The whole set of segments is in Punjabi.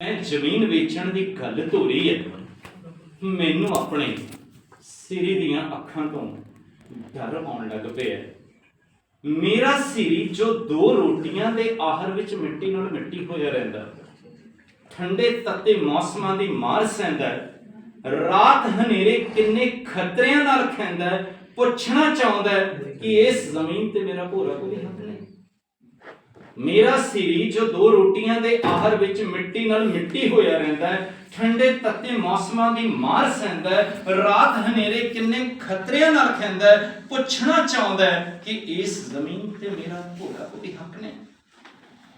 ਮੈਂ ਜ਼ਮੀਨ ਵੇਚਣ ਦੀ ਗੱਲ ਧੋਰੀ ਹੈ ਮੈਨੂੰ ਆਪਣੇ ਸਿਰੀ ਦੀਆਂ ਅੱਖਾਂ ਤੋਂ ਡਰ ਆਉਣ ਲੱਗ ਪਿਆ ਮੇਰਾ ਸਿਰੀ ਜੋ ਦੋ ਰੋਟੀਆਂ ਦੇ ਆਹਰ ਵਿੱਚ ਮਿੱਟੀ ਨਾਲ ਮਿੱਟੀ ਹੋਇਆ ਰਹਿੰਦਾ ਠੰਡੇ ਤੱਤੇ ਮੌਸਮਾਂ ਦੀ ਮਾਰ ਸਹਿੰਦਾ ਹੈ। ਰਾਤ ਹਨੇਰੇ ਕਿੰਨੇ ਖਤਰਿਆਂ ਨਾਲ ਖੈਂਦਾ ਹੈ। ਪੁੱਛਣਾ ਚਾਹੁੰਦਾ ਹੈ ਕਿ ਇਸ ਜ਼ਮੀਨ ਤੇ ਮੇਰਾ ਭੋਰਾ ਕੋਈ ਹੱਕ ਮੇਰਾ ਸਿਰੀ ਜੋ ਦੋ ਰੋਟੀਆਂ ਦੇ ਆਹਰ ਵਿੱਚ ਮਿੱਟੀ ਨਾਲ ਮਿੱਟੀ ਹੋਇਆ ਰਹਿੰਦਾ ਹੈ, ਠੰਡੇ ਤੱਤੇ ਮੌਸਮਾਂ ਦੀ ਮਾਰ ਸਹਿੰਦਾ ਹੈ, ਰਾਤ ਹਨੇਰੇ ਕਿੰਨੇ ਖਤਰਿਆਂ ਨਾਲ ਖੈਂਦਾ ਹੈ, ਪੁੱਛਣਾ ਚਾਹੁੰਦਾ ਹੈ ਕਿ ਇਸ ਜ਼ਮੀਨ ਤੇ ਮੇਰਾ ਭੋਰਾ ਕੋਈ ਹੱਕ ਨਹੀਂ।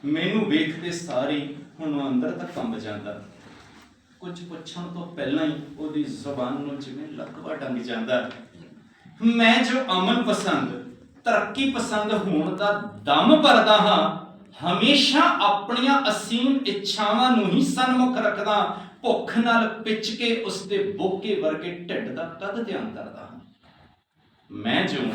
ਮੈਨੂੰ ਵੇਖਦੇ ਸਾਰੀ ਹੁਣ ਅੰਦਰ ਤੱਕ ਕੰਬ ਜਾਂਦਾ। ਕੁਝ ਪੁੱਛਣ ਤੋਂ ਪਹਿਲਾਂ ਹੀ ਉਹਦੀ ਜ਼ੁਬਾਨ ਨੂੰ ਜਿਵੇਂ ਲੱਕਵਾ ਡੰਗ ਜਾਂਦਾ। ਮੈਂ ਜੋ ਅਮਨ ਪਸੰਦ, ਤਰੱਕੀ ਪਸੰਦ ਹੋਣ ਦਾ ਦਮ ਭਰਦਾ ਹਾਂ ਹਮੇਸ਼ਾ ਆਪਣੀਆਂ ਅਸੀਮ ਇੱਛਾਵਾਂ ਨੂੰ ਹੀ ਸਨਮੁਖ ਰੱਖਦਾ, ਭੁੱਖ ਨਾਲ ਪਿੱਚ ਕੇ ਉਸ ਦੇ ਬੋਕੇ ਵਰਗੇ ਢਿੱਡ ਦਾ ਕਦ ਧਿਆਨ ਕਰਦਾ ਹਾਂ? ਮੈਂ ਜਿਉਂ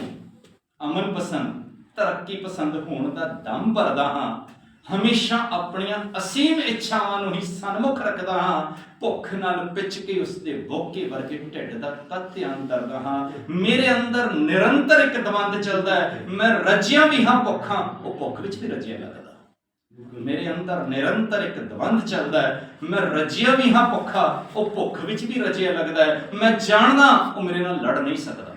ਅਮਨ ਪਸੰਦ, ਤਰੱਕੀ ਪਸੰਦ ਹੋਣ ਦਾ ਦਮ ਭਰਦਾ ਹਾਂ ਹਮੇਸ਼ਾ ਆਪਣੀਆਂ ਅਸੀਮ ਇੱਛਾਵਾਂ ਨੂੰ ਹੀ ਸਨਮੁਖ ਰੱਖਦਾ ਹਾਂ। ਭੁੱਖ ਨਾਲ ਪਿੱਛ ਕੇ ਉਸ ਦੇ ਬੋਕੇ ਵਰਗੇ ਢਿੱਡ ਦਾ ਕਦ ਧਿਆਨ ਹਾਂ। ਮੇਰੇ ਅੰਦਰ ਨਿਰੰਤਰ ਇੱਕ ਦਵੰਦ ਚੱਲਦਾ ਹੈ। ਮੈਂ ਰੱਜਿਆ ਵੀ ਹਾਂ ਭੁੱਖਾਂ। ਉਹ ਭੁੱਖ ਵਿੱਚ ਵੀ ਰੱਜਿਆ ਲੱਗਦਾ। ਮੇਰੇ ਅੰਦਰ ਨਿਰੰਤਰ ਇੱਕ ਦਵੰਦ ਚੱਲਦਾ ਹੈ। ਮੈਂ ਰੱਜਿਆ ਵੀ ਹਾਂ ਭੁੱਖਾ। ਉਹ ਭੁੱਖ ਵਿੱਚ ਵੀ ਰੱਜਿਆ ਲੱਗਦਾ ਹੈ। ਮੈਂ ਜਾਣਦਾ ਉਹ ਮੇਰੇ ਨਾਲ ਲੜ ਨਹੀਂ ਸਕਦਾ।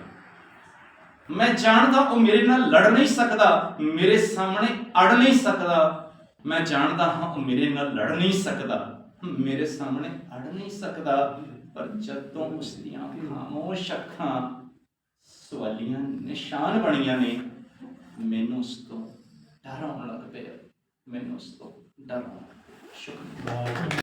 ਮੈਂ ਜਾਣਦਾ ਉਹ ਮੇਰੇ ਨਾਲ ਲੜ ਨਹੀਂ ਸਕਦਾ। ਮੇਰੇ ਸਾਹਮਣੇ ਅੜ ਨਹੀਂ ਸਕਦਾ। ਮੈਂ ਜਾਣਦਾ ਹਾਂ ਉਹ ਮੇਰੇ ਨਾਲ ਲੜ ਨਹੀਂ ਸਕਦਾ। ਮੇਰੇ ਸਾਹਮਣੇ ਅੜ ਨਹੀਂ ਸਕਦਾ। ਪਰ ਜਦੋਂ ਉਸ ਦੀਆਂ ਖਾਮੋਸ਼ ਅੱਖਾਂ ਸਵਾਲੀਆਂ ਨਿਸ਼ਾਨ ਬਣੀਆਂ ਨੇ, ਮੈਨੂੰ ਉਸ ਤੋਂ ਡਰ ਆਉਣ ਲੱਗ ਪਿਆ। ਮੈਨੂੰ ਉਸ ਤੋਂ ਡਰ ਆਉਣ ਲੱਗ ਪਿਆ। ਸ਼ੁਕਰੀਆ